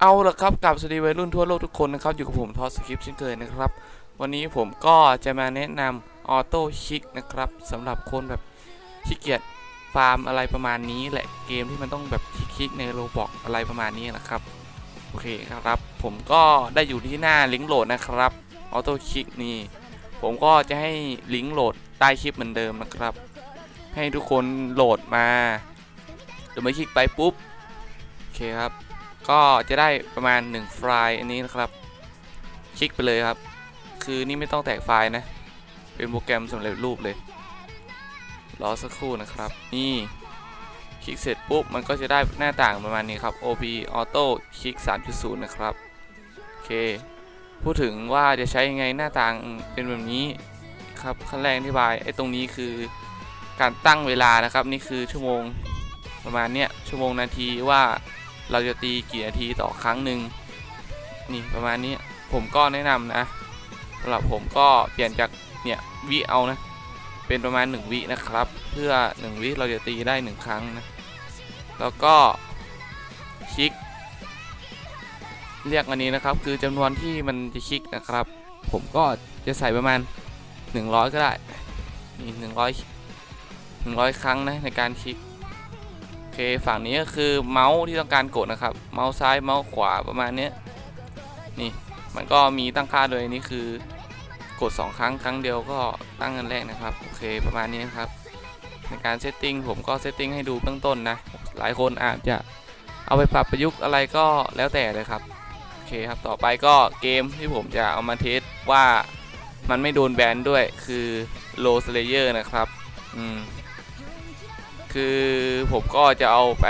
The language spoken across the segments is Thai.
เอาละครับกับสวัสดีวัยรุ่นทั่วโลกทุกคนนะครับ อยู่กับผมทอสคริปต์เช่นเคยนะครับ วันนี้ผมก็จะมาแนะนำออโต้คิกนะครับสำหรับคนแบบขี้เกียจฟาร์มอะไรประมาณนี้แหละเกมที่มันต้องแบบคลิกในโรบอกอะไรประมาณนี้นะครับ โอเคครับ ผมก็ได้อยู่ที่หน้าลิงก์โหลดนะครับออโต้คิกนี่ ผมก็จะให้ลิงก์โหลดใต้คลิปเหมือนเดิมนะครับ ให้ทุกคนโหลดมาเดี๋ยวมาคลิกไปปุ๊บโอเคครับ ก็จะได้ประมาณ1ไฟล์อันนี้นะครับ คลิกไปเลยครับ คือนี่ไม่ต้องแตกไฟล์นะ เป็นโปรแกรมสำเร็จรูปเลย รอสักครู่นะครับ นี่ คลิกเสร็จปุ๊บ มันก็จะได้หน้าต่างประมาณนี้ครับ OP Auto คลิก3.0 นะครับ โอเค พูดถึงว่าจะใช้ยังไงหน้าต่างเป็นแบบนี้ครับ ขั้นแรกอธิบาย ไอ้ตรงนี้คือการตั้งเวลานะครับ นี่คือชั่วโมงประมาณเนี้ยชั่วโมงนาทีว่า เราจะตีกี่นาทีต่อครั้งหนึ่งนี่ประมาณนี้ผมก็แนะนำนะสำหรับผมก็เปลี่ยนจากเนี่ยวิเอานะ เป็นประมาณ 1 วินะครับ เพื่อ 1 วิเราจะตีได้ 1 ครั้งนะ แล้วก็คลิก เรียกอันนี้นะครับ คือจำนวนที่มันจะคลิกนะครับ ผมก็จะใส่ประมาณ 100 ก็ได้นี่100 100 ครั้งนะในการคลิก เคฝั่งนี้ก็คือเมาส์ที่ต้องการกดนะครับ เมาส์ซ้ายเมาส์ขวาประมาณนี้นี่มันก็มีตั้งค่าโดยนี่คือกด 2 ครั้ง ครั้งเดียวก็ตั้งเงินแรกนะครับ โอเคประมาณนี้นะครับ ในการเซตติ้งผมก็เซตติ้งให้ดูเบื้องต้นนะ หลายคนอาจจะเอาไปปรับประยุกต์อะไรก็แล้วแต่เลยครับ โอเคครับต่อไปก็เกมที่ผมจะเอามาเทสว่ามันไม่โดนแบนด้วยคือ Low Slayer นะครับ อืม คือผมก็จะเอาไป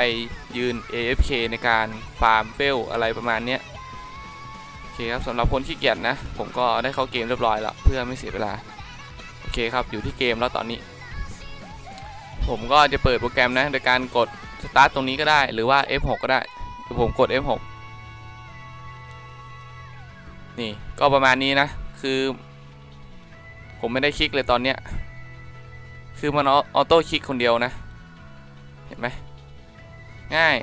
ยืน AFK ในการฟาร์มเฟลอะไรประมาณเนี้ยโอเคครับสำหรับคนขี้เกียจนะ ผมก็ได้เข้าเกมเรียบร้อยแล้ว เพื่อไม่เสียเวลา โอเคครับอยู่ที่เกมแล้วตอนนี้ ผมก็จะเปิดโปรแกรมนะ โดยการกดสตาร์ทตรงนี้ก็ได้หรือว่า F6 ก็ได้เดี๋ยวผมกด F6 นี่ก็ประมาณนี้นะ คือ ผมไม่ได้คลิกเลยตอนเนี้ยคือมันออโต้คลิกคนเดียวนะ เห็นไหมง่าย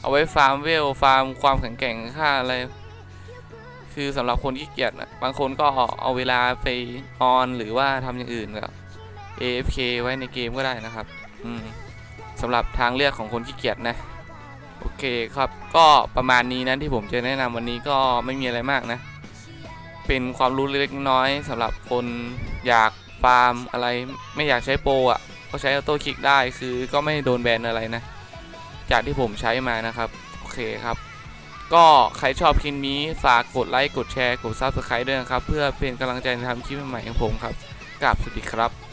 เอาไว้ฟาร์มเวล ฟาร์มความแข็งแกร่งค่าอะไร คือสำหรับคนขี้เกียจนะบางคนก็เอาเวลาไปออนหรือว่าทำอย่างอื่นกับ AFK ไว้ในเกมก็ได้นะครับ อืมสำหรับทางเลือกของคนขี้เกียจนะ โอเคครับ ก็ประมาณนี้นะที่ผมจะแนะนำวันนี้ก็ไม่มีอะไรมากนะ เป็นความรู้เล็กน้อยๆสำหรับคนอยากฟาร์มอะไรไม่อยากใช้โปรอะ ก็ใช้ออโต้คลิกได้คือก็ไม่โดนแบนอะไรนะ จากที่ผมใช้มานะครับ โอเคครับ ก็ใครชอบคลิปนี้ฝากกดไลค์กดแชร์กด Subscribe ด้วยนะครับ เพื่อเป็นกำลังใจในทำคลิปใหม่ๆของผมครับกราบสวัสดีครับ